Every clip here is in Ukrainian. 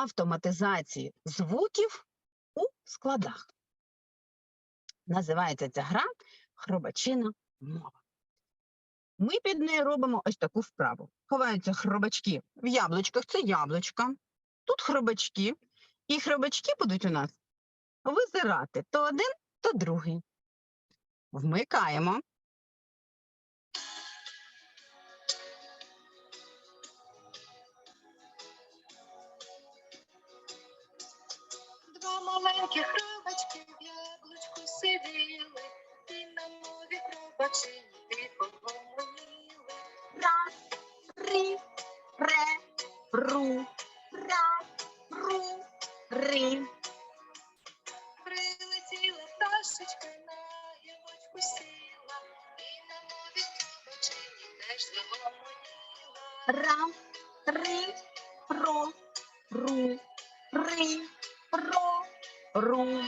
автоматизації звуків у складах. Називається ця гра хробачина мова. Ми під нею робимо ось таку вправу. Ховаються хробачки в яблучках, це яблучка. Тут хробачки. І хробачки будуть у нас визирати то один, то другий. Вмикаємо. Хробачки в яблучку сиділи, і на мові хробачині тихо гомоніли. Раз, ри, ре, ру, ра, ру, ри. Прилетіла пташечка на яблучку сіла, і на мові хробачині теж загомоніла. Ра, ри, ро, ру, ри, ру.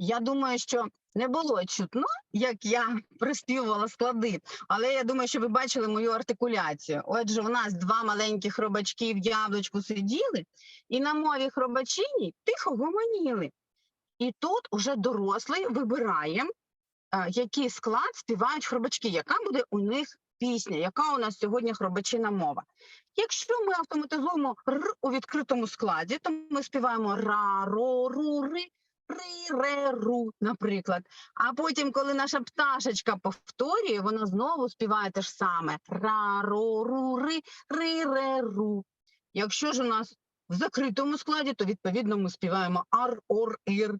Я думаю, що не було чутно, як я приспівувала склади, але я думаю, що ви бачили мою артикуляцію. Отже, у нас два маленькі хробачки в яблучку сиділи, і на мові хробачині тихо гомоніли. І тут уже дорослий вибирає, який склад співають хробачки, яка буде у них пісня, яка у нас сьогодні хробачина мова. Якщо ми автоматизуємо р у відкритому складі, то ми співаємо ра, ро, ру, ри, ри, ре, ру, наприклад. А потім, коли наша пташечка повторює, вона знову співає те ж саме ра, ро, ру, ри, ри, ре, ру. Якщо ж у нас в закритому складі, то відповідно ми співаємо ар, ор, ір.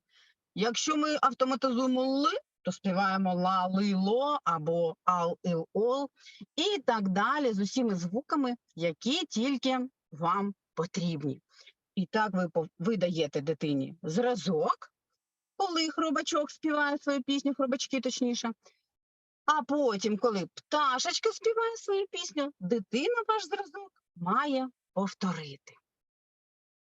Якщо ми автоматизуємо л, то співаємо ла, ли, ло або ал, ил, ол і так далі з усіма звуками, які тільки вам потрібні. І так ви, ви даєте дитині зразок, коли хробачок співає свою пісню, хробачки точніше. А потім, коли пташечка співає свою пісню, дитина ваш зразок має повторити.